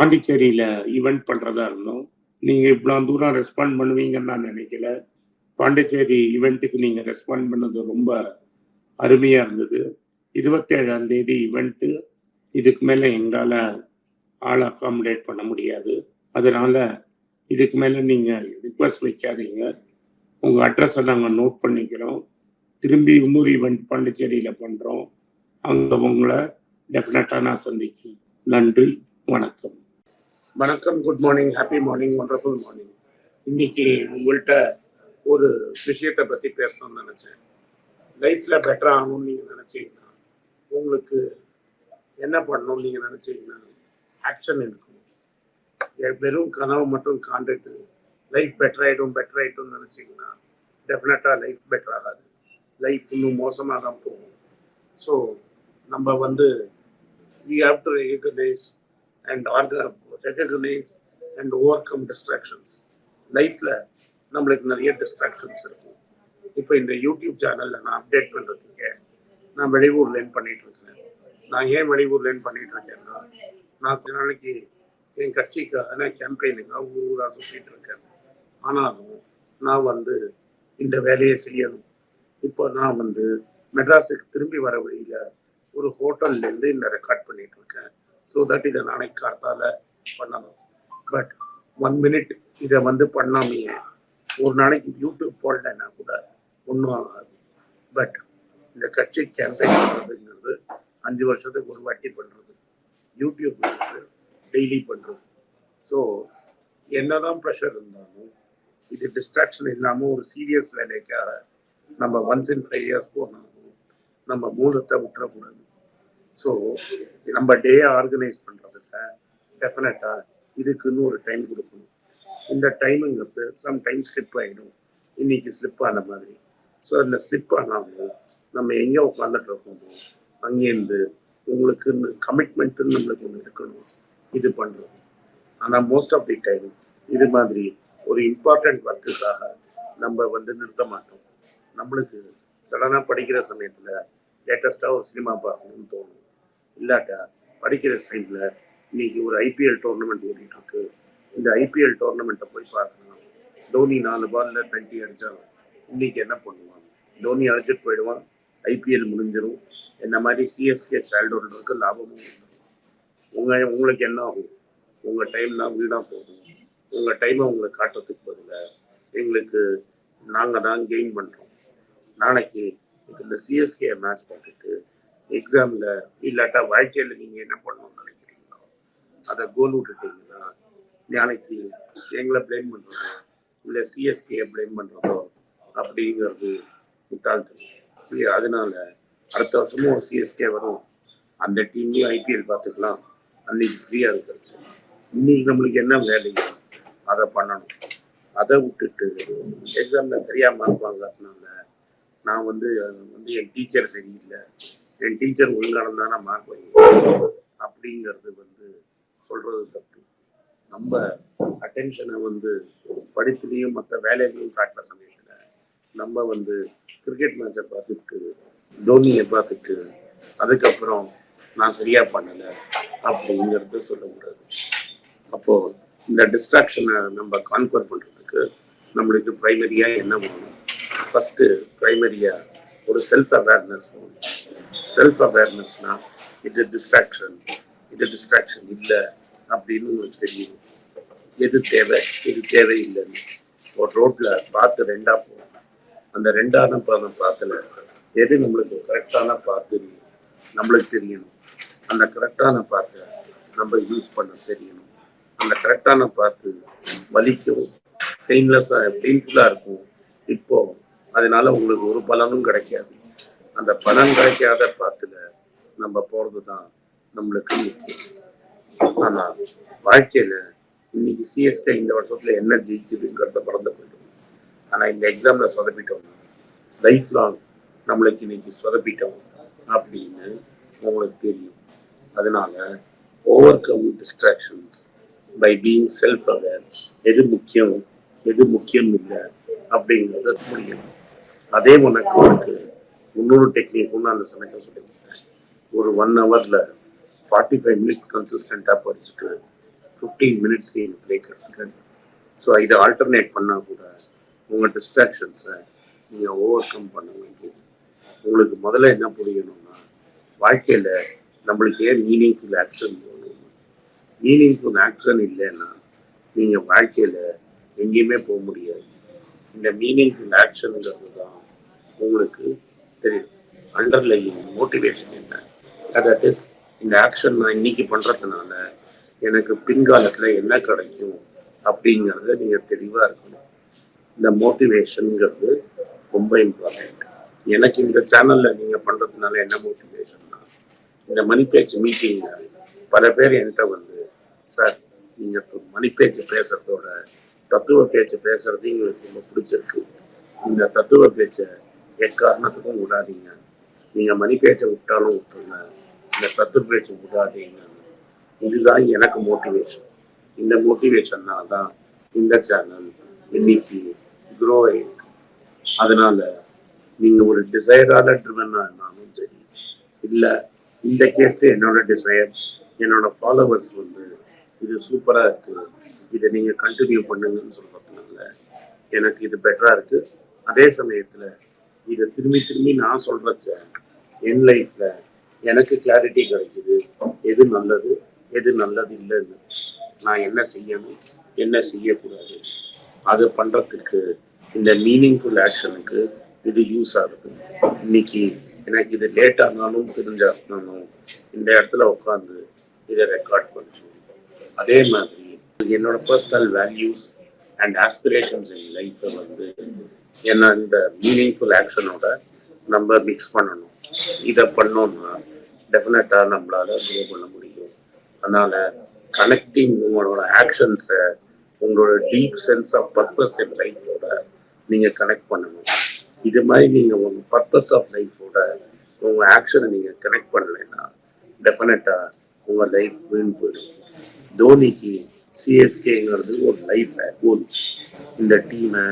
பாண்டிச்சேரியில ஈவெண்ட் பண்றதா இருந்தோம். நீங்க இவ்வளோ தூரம் ரெஸ்பாண்ட் பண்ணுவீங்கன்னு நான் நினைக்கல. பாண்டிச்சேரி ஈவெண்ட்டுக்கு நீங்க ரெஸ்பாண்ட் பண்ணது ரொம்ப அருமையா இருந்தது. இருபத்தேழாம் தேதி ஈவெண்ட்டு இதுக்கு மேல எங்களால் ஆள் அகாமடேட் பண்ண முடியாது. அதனால இதுக்கு மேல நீங்க ரிக்வஸ்ட் வைக்காதீங்க. உங்க அட்ரஸை நாங்கள் நோட் பண்ணிக்கிறோம். திரும்பி இன்னொரு ஈவெண்ட் பாண்டிச்சேரியில பண்றோம். அங்க உங்களை டெஃபினட்டா நான் சந்திக்கிறேன். நன்றி வணக்கம். வணக்கம் good morning happy morning wonderful morning இன்னைக்கு உங்கள்கிட்ட ஒரு விஷயத்தை பத்தி பேசணும்னு நினைச்சேன். லைஃப்ல பெட்டர் ஆகணும்னு நீங்க நினைச்சீங்கன்னா உங்களுக்கு என்ன பண்ணணும்னு நீங்க நினைச்சீங்கன்னா ஆக்ஷன் எடுக்கணும். வெறும் கனவு மட்டும் காண்டுட்டு லைஃப் பெட்டர் ஆகிடும் பெட்டர் ஆகிட்டும்னு நினைச்சீங்கன்னா டெஃபினட்டா லைஃப் பெட்டர் ஆகாது. லைஃப் இன்னும் மோசமாக தான் போகும். ஸோ நம்ம வந்து we have to recognise and organise orga- and overcome distractions லைஃப்ல நம்மளுக்கு நிறைய டிஸ்ட்ராக்ஷன்ஸ் இருக்கும். இப்போ இந்த யூடியூப் சேனல்ல நான் அப்டேட் பண்றதுக்கு நான் வெளியூர் லேர்ன் பண்ணிட்டு இருக்கேன். நான் ஏன் வெளியூர் லேர்ன் பண்ணிட்டு இருக்கேன்னா நான் கொஞ்ச நாளைக்கு என் கட்சிக்கான கேம்பெயினுக்காக ஊர் ஊராக சுற்றிட்டு இருக்கேன். ஆனாலும் நான் வந்து இந்த வேலையை செய்யணும். இப்போ நான் வந்து மெட்ராஸுக்கு திரும்பி வர வழியில் ஒரு ஹோட்டல்லேருந்து இந்த ரெக்கார்ட் பண்ணிட்டு இருக்கேன். ஸோ தட் இதை நாளைக்கு கார்த்தால பண்ணணும். பட் ஒன் மினிட் இதை வந்து பண்ணாமையே ஒரு நாளைக்கு யூடியூப் போடலைன்னா கூட ஒன்றும் ஆகாது. பட் இந்த கட்சி கேம்பெயின் பண்ணுறதுங்கிறது அஞ்சு வருஷத்துக்கு ஒரு வாட்டி பண்ணுறது யூடியூப் டெய்லி பண்ணுறது ஸோ என்னதான் ப்ரெஷர் இருந்தாலும் இது டிஸ்ட்ராக்ஷன் இல்லாமல் ஒரு சீரியஸ் வேலைக்காக நம்ம ஒன்ஸ் இன் ஃபைவ் இயர்ஸ் போனாலும் நம்ம மூலத்தை விட்டுறக்கூடாது. ஸோ நம்ம டே ஆர்கனைஸ் பண்ணுறதுல டெஃபினட்டா இதுக்குன்னு ஒரு டைம் கொடுக்கணும். இந்த டைமுங்கிறது சம் டைம் ஸ்லிப் ஆகிடும் இன்னைக்கு ஸ்லிப் ஆன மாதிரி. ஸோ அந்த ஸ்லிப் ஆனாலும் நம்ம எங்கே உட்காந்துட்டு இருக்கோமோ அங்கேருந்து உங்களுக்குன்னு கமிட்மெண்ட்டுன்னு நம்மளுக்கு ஒன்று இருக்கணும். இது பண்ணுறோம் ஆனால் மோஸ்ட் ஆஃப் தி டைம் இது மாதிரி ஒரு இம்பார்ட்டன்ட் ஒர்க்குக்காக நம்ம வந்து நிறுத்த மாட்டோம். நம்மளுக்கு சடனாக படிக்கிற சமயத்தில் லேட்டஸ்ட்டாக ஒரு சினிமா பார்க்கணும்னு தோணும். இல்லாட்டா படிக்கிற சைடில் இன்னைக்கு ஒரு ஐபிஎல் டோர்னமெண்ட் ஓடிட்டு இருக்கு இந்த ஐபிஎல் டோர்னமெண்ட்டை போய் பார்க்கலாம் தோனி நாலு பால்ல டுவெண்ட்டி அடிச்சான் இன்னைக்கு என்ன பண்ணுவான்? தோனி அழைச்சிட்டு போயிடுவான். ஐபிஎல் முடிஞ்சிடும் என்ன மாதிரி சிஎஸ்கே சைல்டு இருக்க லாபமும் உங்க உங்களுக்கு என்ன ஆகும்? உங்க டைம் தான் வீணா போகும். உங்க டைமை உங்களுக்கு காட்டுறதுக்கு பதிலாக எங்களுக்கு நாங்க தான் கெயின் பண்றோம். நாளைக்கு இந்த சிஎஸ்கே மேட்ச் பார்த்துட்டு எக்ஸாம்ல இல்லாட்டா வாழ்க்கையில நீங்க என்ன பண்ணணும்? அதை கோல் விட்டுட்டீங்கன்னா நாளைக்கு எங்களை ப்ளேம் பண்றதோ இல்ல சிஎஸ்கே பிளேம் பண்றதோ அப்படிங்கிறது முட்டாள்தனம் சி அதனால அடுத்த வருஷமும் ஒரு சிஎஸ்கே வரும். அந்த டீம்லயும் ஐபிஎல் பார்த்துக்கலாம். அன்னைக்கு ஃப்ரீயா இருக்கிறச்சு இன்னைக்கு நம்மளுக்கு என்ன வேலையோ அதை பண்ணணும். அதை விட்டுட்டு எக்ஸாம்ல சரியா மார்க் வாங்காதனால நான் வந்து வந்து என் டீச்சர் சரியில்லை. என் டீச்சர் ஒழுங்கானதா மார்க் வாங்கி அப்படிங்கிறது வந்து சொல்றது தப்பு. நம்ம அட்டென்ஷனை வந்து படிப்புலையும் மற்ற வேலையிலையும் காட்டுற சமயத்துல நம்ம வந்து கிரிக்கெட் மேட்சை பார்த்துட்டு தோனியை பார்த்துட்டு அதுக்கப்புறம் நான் சரியா பண்ணல அப்படிங்கிறத சொல்லக்கூடாது. அப்போ இந்த டிஸ்ட்ராக்ஷனை நம்ம கான்ஃபர் பண்றதுக்கு நம்மளுக்கு ப்ரைமரியாக என்ன வேணும்? ஃபர்ஸ்ட் ப்ரைமரியாக ஒரு செல்ஃப் அவேர்னஸ் வேணும். செல்ஃப் அவேர்னஸ்னா இது டிஸ்ட்ராக்ஷன் இது டிஸ்ட்ராக்ஷன் இல்லை அப்படின்னு உங்களுக்கு தெரியும். எது தேவை? எது தேவையில்லைன்னு. ஒரு ரோட்ல பார்த்து ரெண்டா போகும் அந்த ரெண்டான பாதம் பார்த்துல எது நம்மளுக்கு கரெக்டான பார்த்து நம்மளுக்கு தெரியணும். அந்த கரெக்டான பார்த்தை நம்ம யூஸ் பண்ண தெரியணும். அந்த கரெக்டான பார்த்து வலிக்கும். பெயின்லெஸ்ஸாக பெயின்ஃபுல்லாக இருக்கும். இப்போ அதனால உங்களுக்கு ஒரு பலனும் கிடைக்காது. அந்த பலன் கிடைக்காத பார்த்துல நம்ம போகிறது தான் நம்மளுக்கு முக்கியம். ஆனால் வாழ்க்கையில் இன்னைக்கு சிஎஸ்கே இந்த வருஷத்துல என்ன ஜெயிச்சதுங்கிறத மறந்து போயிடும் ஆனால் இந்த எக்ஸாம்ல சொதப்பிட்டோம். லைஃப் லாங் நம்மளுக்கு இன்னைக்கு சொதப்பிட்டோம் அப்படின்னு உங்களுக்கு தெரியும். அதனால overcome distractions by being self aware எது முக்கியம் எது முக்கியம் இல்லை அப்படிங்கிறத முடியணும் அதே உனக்கு உனக்கு இன்னொரு டெக்னிக்கும் அந்த சமயத்தில் சொல்லி கொடுத்தேன். ஒரு ஒன் ஹவர்ல ஃபார்ட்டி ஃபைவ் மினிட்ஸ் கன்சிஸ்டண்ட்டாக படிச்சுட்டு ஃபிஃப்டீன் மினிட்ஸ் நீங்கள் பிரேக் எடுத்துக்கங்க ஸோ இதை ஆல்டர்னேட் பண்ணால் கூட உங்கள் டிஸ்ட்ராக்ஷன்ஸை நீங்கள் ஓவர் கம் பண்ண வேண்டியது. உங்களுக்கு முதல்ல என்ன புரியணும்னா வாழ்க்கையில் நம்மளுக்கு ஏன் மீனிங்ஃபுல் ஆக்ஷன் வேணும்? மீனிங்ஃபுல் ஆக்ஷன் இல்லைன்னா நீங்கள் வாழ்க்கையில் எங்கேயுமே போக முடியாது. இந்த மீனிங்ஃபுல் ஆக்ஷனுங்கிறது தான் உங்களுக்கு தெரியும். அண்டர்லைங் மோட்டிவேஷன் என்ன? தட் இஸ் இந்த ஆக்ஷன் நான் இன்னைக்கு பண்ணுறதுனால எனக்கு பின்காலத்தில் என்ன கிடைக்கும் அப்படிங்கிறத நீங்கள் தெளிவாக இருக்கணும். இந்த மோட்டிவேஷனுங்கிறது ரொம்ப இம்பார்ட்டண்ட் எனக்கு இந்த சேனலில் நீங்கள் பண்ணுறதுனால என்ன மோட்டிவேஷன்னா இந்த மணி பேச்சு மீட்டிங்கில் பல பேர் என்கிட்ட வந்து சார் நீங்கள் மணி பேச்சு பேசுறதோட தத்துவ பேச்சு பேசுறது எங்களுக்கு ரொம்ப பிடிச்சிருக்கு. இந்த தத்துவ பேச்சை எக்காரணத்துக்கும் விடாதீங்க. நீங்கள் மணி பேச்சை விட்டாலும் விட்டுருங்க இந்த தத்துவ பேச்சை விடாதீங்க. இதுதான் எனக்கு மோட்டிவேஷன் இந்த மோட்டிவேஷன்னால தான் இந்த சேனல் இன்னைக்கு க்ரோ ஆயிருக்கு. அதனால நீங்க ஒரு டிசைரால ட்ரிவனா இருந்தாலும் சரி இல்ல இந்த கேஸ்ல என்னோட டிசைர் என்னோட ஃபாலோவர்ஸ் வந்து இது சூப்பரா இருக்கு இதை நீங்க கண்டினியூ பண்ணுங்கன்னு சொல்றதுனால எனக்கு இது பெட்டரா இருக்கு. அதே சமயத்துல இதை திரும்பி திரும்பி நான் சொல்றச்ச என் லைஃப்ல எனக்கு கிளாரிட்டி கிடைக்குது. எது நல்லது எது நல்லது இல்லைன்னு நான் என்ன செய்யணும் என்ன செய்யக்கூடாது? அது பண்ணுறதுக்கு இந்த மீனிங்ஃபுல் ஆக்ஷனுக்கு இது யூஸ் ஆகுது. இன்னைக்கு எனக்கு இது லேட் ஆனாலும் தெரிஞ்சாலும் இந்த இடத்துல உட்காந்து இதை ரெக்கார்ட் பண்ணணும் அதே மாதிரி என்னோட personal values and aspirations in லைஃப்பை வந்து என்ன இந்த மீனிங்ஃபுல் ஆக்ஷனோட நம்ம மிக்ஸ் பண்ணணும். இதை பண்ணோம்னா டெஃபினட்டாக நம்மளால க்ரோ பண்ண முடியும். அதனால கனெக்டிங் உங்களோட ஆக்ஷன்ஸை உங்களோட deep sense of purpose in லைஃபோட நீங்கள் கனெக்ட் பண்ணணும். இது மாதிரி நீங்கள் உங்கள் பர்பஸ் ஆஃப் லைஃபோட உங்கள் ஆக்ஷனை நீங்கள் கனெக்ட் பண்ணலைன்னா டெஃபினட்டாக உங்கள் லைஃப் வீண் போயிடும். தோனிக்கு சிஎஸ்கேங்கிறது ஒரு லைஃப் கோல் இந்த டீமை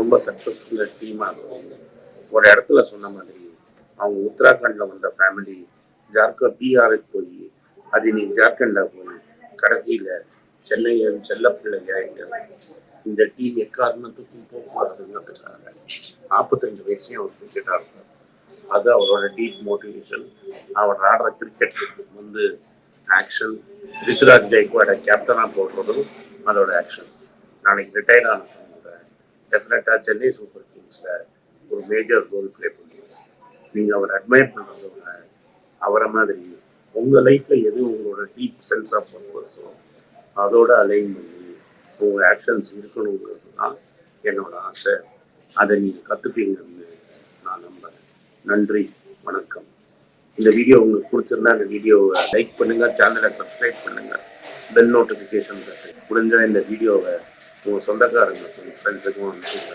ரொம்ப சக்ஸஸ்ஃபுல்லாக டீமாக ஒரு இடத்துல சொன்ன மாதிரி அவங்க உத்தராகண்டில் வந்த ஃபேமிலி ஜார்க்கண்ட் பீகாருக்கு போய் அது இன்னைக்கு ஜார்க்கண்டில் போய் கடைசியில் சென்னையில் செல்ல பிள்ளைங்க இந்த டீம் எக்காரணத்துக்கும் போகக்கூடாதுங்கிறதுக்காக நாற்பத்தஞ்சு வயசுலயும் அவர் கிரிக்கெட்டாக இருக்கார் அது அவரோட டீப் மோட்டிவேஷன் அவர் ஆடுற கிரிக்கெட் வந்து ஆக்ஷன் ரித்ராஜ் கைக்வாடை கேப்டனாக போடுறதும் அதோட ஆக்ஷன் நாளைக்கு ரிட்டையர் ஆனவங்க டெஃபினட்டாக சென்னை சூப்பர் கிங்ஸில் ஒரு மேஜர் ரோல் ப்ளே பண்ணுவோம் நீங்கள் அவரை அட்மையர் பண்ணுறத விட அவரை மாதிரி உங்கள் லைஃப்பில் எது உங்களோட டீப் சென்ஸ் ஆஃப் பர்பஸோ அதோட அலைன் பண்ணி உங்கள் ஆக்ஷன்ஸ் இருக்கணுங்கிறது தான் என்னோட ஆசை. அதை நீங்கள் கற்றுப்பீங்கன்னு நான் நம்புறேன். நன்றி வணக்கம். இந்த வீடியோ உங்களுக்கு பிடிச்சிருந்தா இந்த வீடியோவை லைக் பண்ணுங்க சேனலை சப்ஸ்கிரைப் பண்ணுங்க. பெல் நோட்டிஃபிகேஷன் முடிஞ்சா இந்த வீடியோவை உங்கள் சொந்தக்காரங்களுக்கும் ஃப்ரெண்ட்ஸுக்கும் அனுப்புங்க.